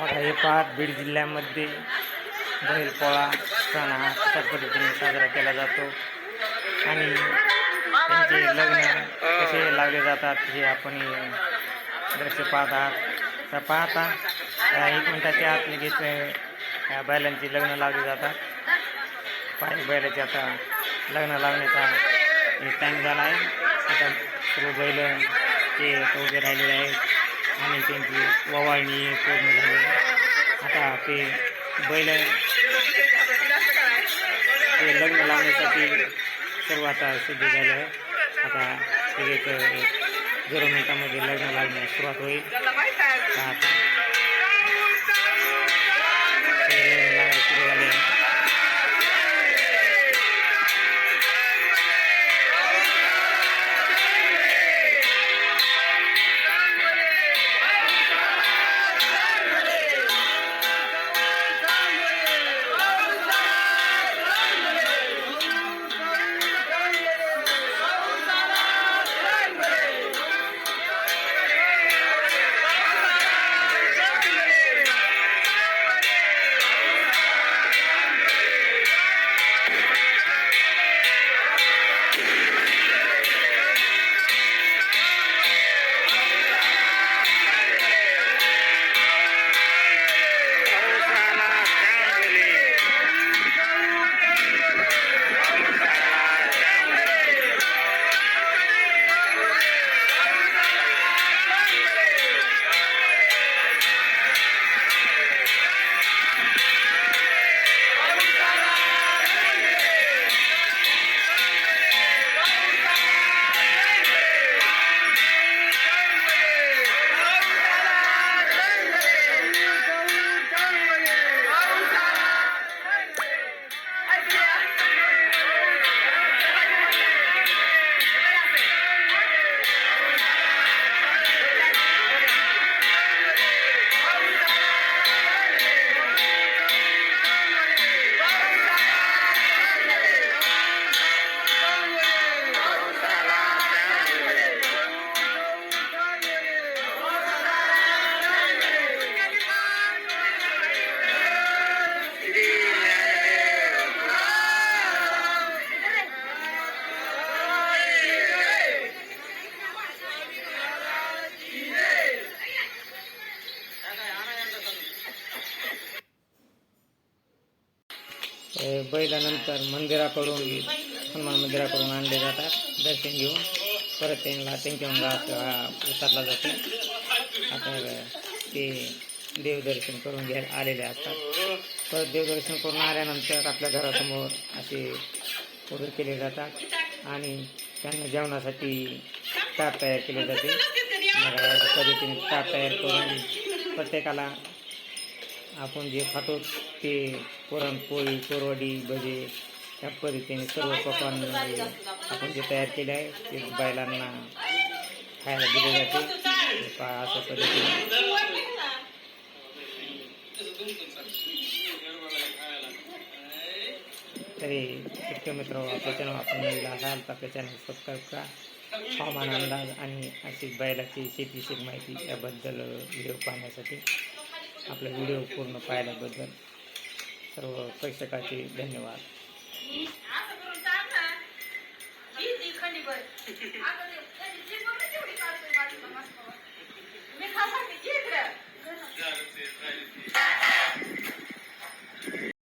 बघा हे पाहत बीड जिल्ह्यामध्ये बैलपोळा सण हा अशा पद्धतीने साजरा केला जातो. आणि त्यांचे लग्न कसे लावले जातात हे आपण दृश्य पाहत आहात. तर पाहता एक मिनिटाच्या आत लगेच या बैलांची लग्न लावली जातात. पाय बैलाचे आता लग्न लावण्याचा टाईम झाला आहे. आता सर्व बैल ते उभे राहिलेले आहेत. आणि त्यांची ववाळणी पूर्ण झाली. आहे. आता ते बैल ते लग्न लावण्यासाठी सर्व आता सिद्ध झाले आहे. आता एक झिरो मिनिटामध्ये लग्न लागण्यास सुरुवात होईल. बैलानंतर मंदिराकडून हनुमान मंदिराकडून आणले जातात. दर्शन घेऊन परत त्यांना त्यांच्या अंगात उतरला जाते. आता ते देवदर्शन करून घ्या आलेले असतात. परत देवदर्शन करून आल्यानंतर आपल्या घरासमोर असे उभे केले जातात आणि त्यांना जेवणासाठी ताट तयार केले जाते. मग अशा पद्धतीने ताट तयार करून प्रत्येकाला आपण जे खातो ते पुरणपोळी कोरवडी भजे त्या पद्धतीने सर्व पकवान आपण जे तयार केले आहे ते बैलांना खायला दिले जाते. अशा पद्धतीने. तरी इतके मित्र आपल्या चॅनल आपण नवीन असाल तर आपल्या चॅनल सबस्क्राईब करा. हवामान अंदाज आणि अशी बैलाची शेतीशी माहिती याबद्दल व्हिडिओ पाहण्यासाठी. आपला व्हिडिओ पूर्ण पाहिल्याबद्दल सर्व प्रेक्षकाचे धन्यवाद.